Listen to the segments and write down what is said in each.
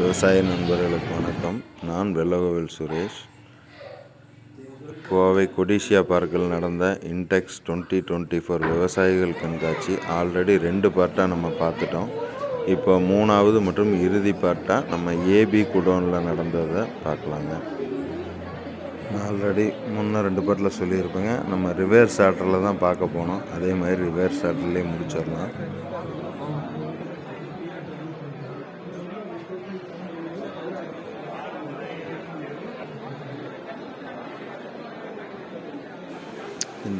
விவசாய நண்பர்களுக்கு வணக்கம். நான் வெள்ளகோவில் சுரேஷ். கோவை கொடிசியா பார்க்கில் நடந்த இன்டெக்ஸ் டுவெண்ட்டி டுவெண்ட்டி ஃபோர் விவசாயிகள் கண்காட்சி ஆல்ரெடி ரெண்டு பார்ட்டாக நம்ம பார்த்துட்டோம். இப்போ மூணாவது மற்றும் இறுதி பார்ட்டாக நம்ம ஏபி குடோனில் நடந்ததை பார்க்கலாங்க. நான் ஆல்ரெடி முன்னே ரெண்டு பார்ட்டில் சொல்லியிருப்பேங்க. நம்ம ரிவர்ஸ் ஆர்டரில் தான் பார்க்க போனோம். அதே மாதிரி ரிவர்ஸ் ஆர்டர்லேயே முடிச்சிடலாம்.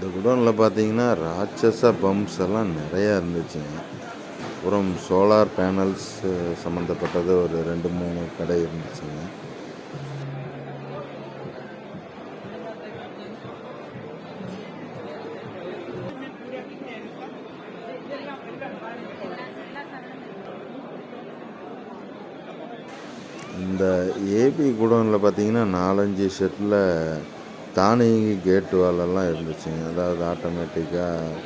இந்த குடோனில் பார்த்தீங்கன்னா ராட்சச பம்ப்ஸ் எல்லாம் நிறையா இருந்துச்சுங்க அப்புறம் சோலார் பேனல்ஸ் சம்மந்தப்பட்டது ஒரு ரெண்டு மூணு கடை இருந்துச்சுங்க இந்த ஏபி குடோனில் பார்த்தீங்கன்னா நாலஞ்சு ஷெட்டில் தானியங்கி கேட்டு வேலைலாம் இருந்துச்சுங்க. அதாவது ஆட்டோமேட்டிக்காக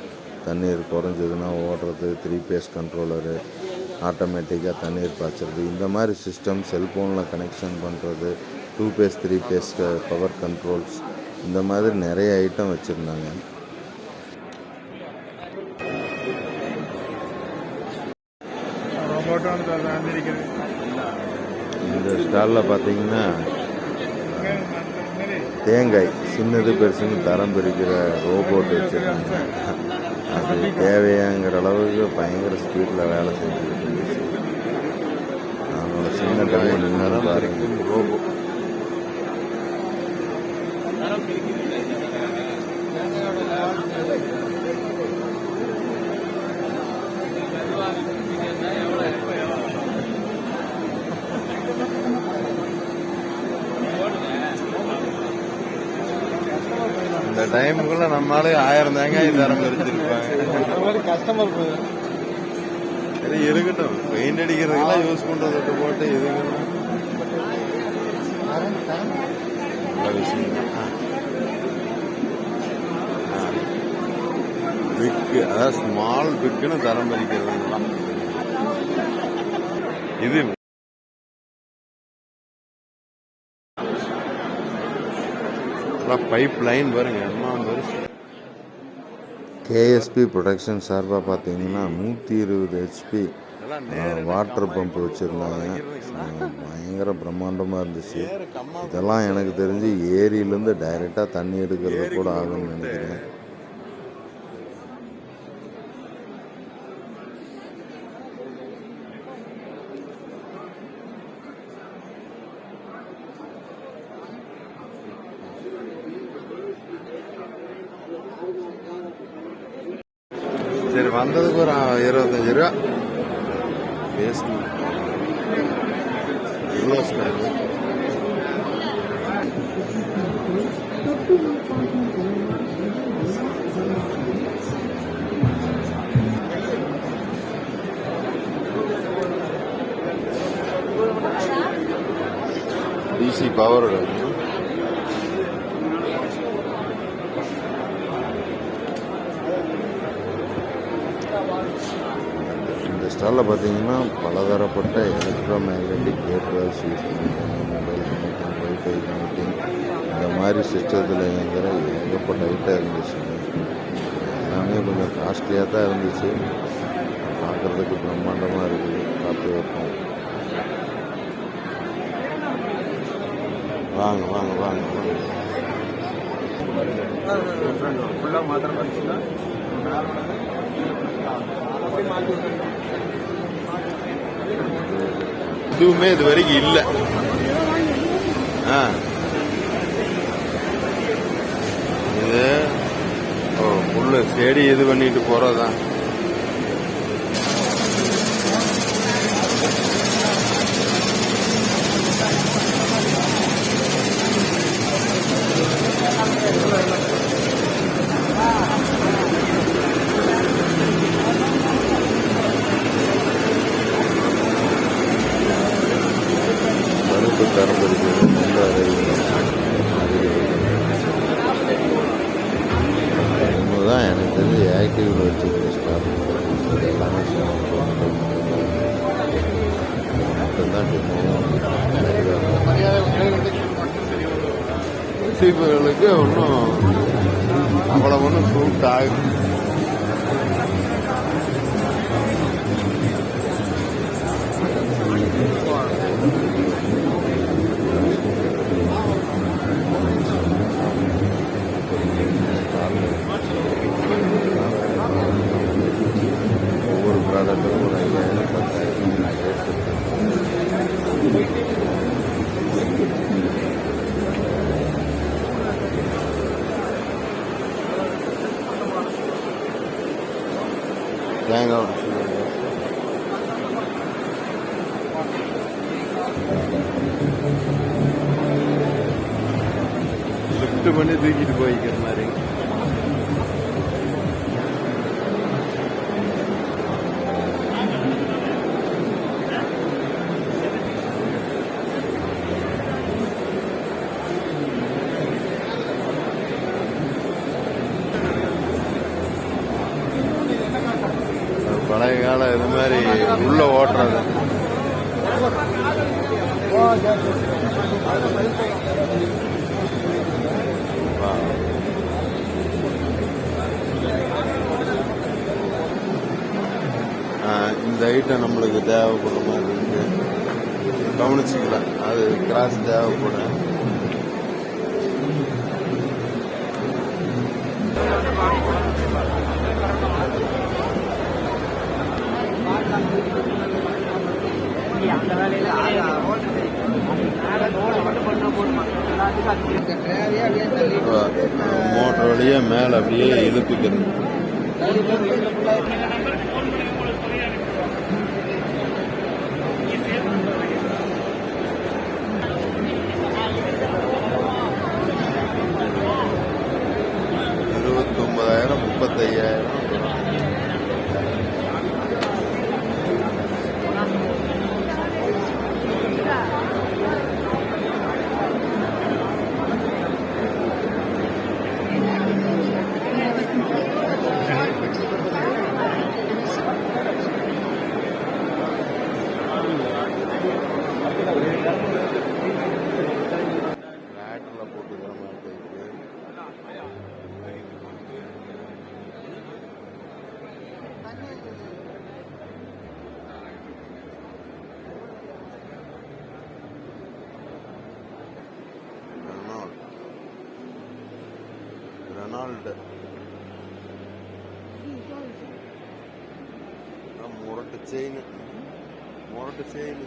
தண்ணீர் குறைஞ்சதுன்னா ஓடுறது த்ரீ பேஸ் கண்ட்ரோலரு ஆட்டோமேட்டிக்காக தண்ணீர் பாய்ச்சறது. இந்த மாதிரி சிஸ்டம் செல்ஃபோனில் கனெக்ஷன் பண்ணுறது two phase three phase power controls இந்த மாதிரி நிறைய ஐட்டம் வச்சுருந்தாங்க. இந்த ஸ்டாலில் பார்த்தீங்கன்னா தேங்காய் சின்னது பெருசுன்னு தரம் பிரிக்கிற ரோபோட் வச்சுருக்காங்க அது தேவையாங்கிற அளவுக்கு பயங்கர ஸ்பீடில் வேலை செஞ்சுக்கிட்டு இருந்துச்சு. சின்ன டெமோ நின்று பாருங்கள் ரோபோ இந்த டைமுக்குள்ள நம்மளால ஆயிரம் தேங்காய் தரம் பிரிச்சிருப்பாங்க கஸ்டமர் சரி இருக்கட்டும். பெயிண்ட் அடிக்கிறதுக்கெல்லாம் யூஸ் பண்றதை விட்டு போட்டு எதுக்கணும் பிக்கு அதாவது ஸ்மால் பிக்குன்னு தரம் பிரிக்கிறதுலாம் இது பைப் லைன் பாருங்க அம்மா கேஎஸ்பி ப்ரொடக்ஷன் சார்பாக பார்த்தீங்கன்னா நூற்றி இருபது ஹெச்பி வாட்டர் பம்ப் வச்சுருந்தாங்க. பயங்கர பிரம்மாண்டமாக இருந்துச்சு. இதெல்லாம் எனக்கு தெரிஞ்சு ஏரியிலேருந்து டைரெக்டாக தண்ணி எடுக்கிறது கூட ஆகும்னு நினைக்கிறேன். சரி வந்ததுக்கு ஒரு இருபத்தஞ்சு ரூபா. பேசணும் எவ்வளோ ஸ்கொயர் டிசி பவர் இந்த ஸ்டாலில் பார்த்தீங்கன்னா பலதரப்பட்ட எலக்ட்ரோ மேக்னெட்டிக் கேட்வேல்ஸ் யூஸ் பண்ணியிருக்காங்க மொபைல் கனெக்டிங் ஒய்ஃபை கனெக்டிங் இந்த மாதிரி சிஸ்டத்தில் இயங்குகிற ஏகப்பட்ட ஐட்டம் இருந்துச்சு. எல்லாமே கொஞ்சம் காஸ்ட்லியாக தான் இருந்துச்சு. பார்க்குறதுக்கு பிரம்மாண்டமாக இருக்குது. பார்த்து வைப்போம். வாங்க வாங்க வாங்க வாங்க. ஃபுல்லாக மாத்திரம் பண்ணிச்சுன்னா எதுவுமே இது வரைக்கும் இல்லை. ஆ. இது ஓ புல்லு செடி இது பண்ணிட்டு போறதுதான் பருப்பு சீப்புகளுக்கு ஒன்றும் அவ்வளோ ஒன்றும் சூட் ஆகும் ஒவ்வொரு தேங்காய் உடைச்சு. லிஃப்ட் பண்ணி தூக்கிட்டு போய்க்கிற மாதிரி மாதிரி உள்ள ஓட்டுறது. இந்த ஐட்டம் நம்மளுக்கு தேவைப்படுற மாதிரி இருக்கு. கவனிச்சுக்கலாம் அது கிராஸ் தேவைப்படும். மோட்டர் வழியா மேல அப்படியே இழுப்பிக்கிறது. ரெனால்டு முரட்டு செயின் முரட்டு செயின்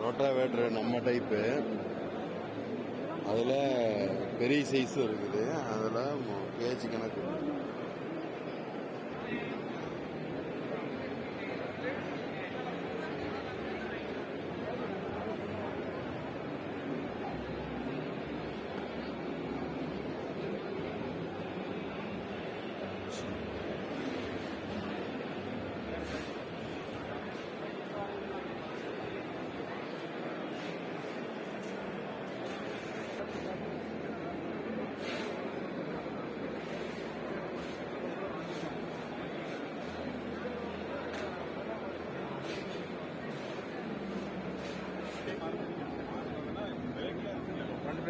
ரோட்டாவேட்ரு நம்ம டைப்பு அதில் பெரிய சைஸும் இருக்குது அதில் கேஜி கணக்கு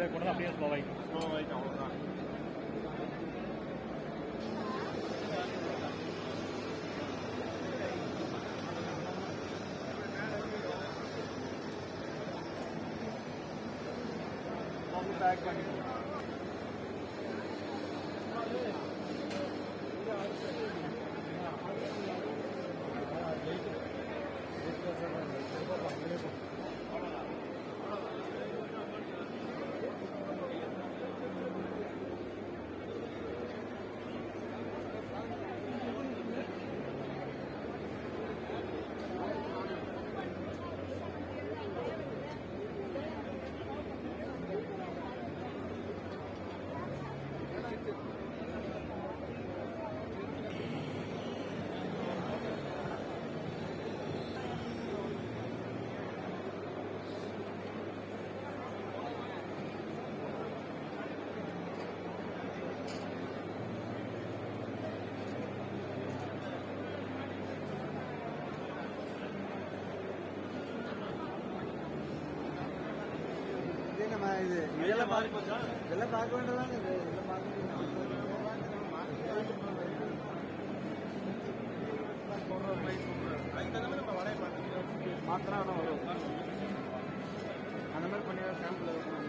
ஃப்ரண்ட் பிரேக் கூட அப்படியே ஸ்லோ ஆகி ஸ்லோ ஆகிட்டு அவ்வளோதான் பேக் பண்ணி நம்ம இது இதெல்லாம் பார்க்க இதெல்லாம் பார்க்க வேண்டியதானே இது இதெல்லாம் பார்க்க மாத்திரம் வரும் அந்த மாதிரி பண்ணி சாம்பிள் இருக்கும்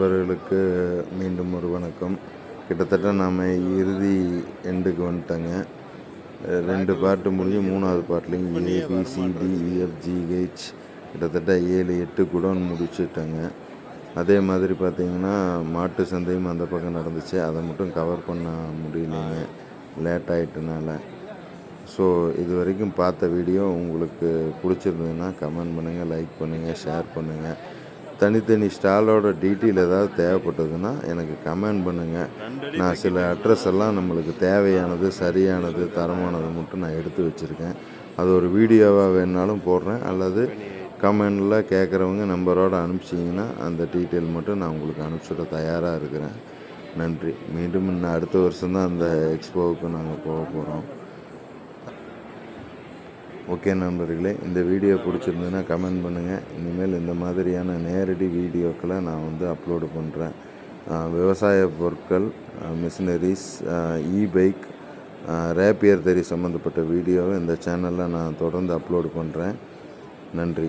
நண்பர்களுக்கு மீண்டும் ஒரு வணக்கம். கிட்டத்தட்ட நாம் இறுதி எண்டுக்கு வந்துட்டோங்க. ரெண்டு பாட்டு முடிஞ்சு மூணாவது பாட்டுலையும் ஏபிசிடிஇஎஃப்ஜிஹெச் e, கிட்டத்தட்ட ஏழு எட்டு குடோன் முடிச்சுட்டேங்க. அதே மாதிரி பார்த்தீங்கன்னா மாட்டு சந்தையும் அந்த பக்கம் நடந்துச்சு. அதை மட்டும் கவர் பண்ண முடியலைங்க. லேட் ஆகிட்டனால ஸோ இது வரைக்கும் பார்த்த வீடியோ உங்களுக்கு பிடிச்சிருந்ததுன்னா கமெண்ட் பண்ணுங்கள் லைக் பண்ணுங்கள் ஷேர் பண்ணுங்கள் தனித்தனி ஸ்டாலோட டீட்டெயில் ஏதாவது தேவைப்பட்டதுன்னா எனக்கு கமெண்ட் பண்ணுங்கள் நான் சில அட்ரஸ் எல்லாம் நம்மளுக்கு தேவையானது சரியானது தரமானது மட்டும் நான் எடுத்து வச்சுருக்கேன். அது ஒரு வீடியோவாக வேணாலும் போடுறேன். அல்லது கமெண்டில் கேட்குறவங்க நம்பரோடு அனுப்பிச்சிங்கன்னா அந்த டீட்டெயில் மட்டும் நான் உங்களுக்கு அனுப்பிச்சிட தயாராக இருக்கிறேன். நன்றி. மீண்டும் இன்னும் அடுத்த வருஷம்தான் அந்த எக்ஸ்போவுக்கு நாங்கள் போக போகிறோம் ஓகே நண்பர்களே இந்த வீடியோ பிடிச்சிருந்ததுன்னா கமெண்ட் பண்ணுங்கள் இனிமேல் இந்த மாதிரியான நேரடி வீடியோக்களை நான் வந்து அப்லோடு பண்ணுறேன் விவசாய பொருட்கள் மிஷினரிஸ் இ பைக் ரேப்பியர் தெரி சம்மந்தப்பட்ட வீடியோவை இந்த சேனலில் நான் தொடர்ந்து அப்லோடு பண்ணுறேன் நன்றி.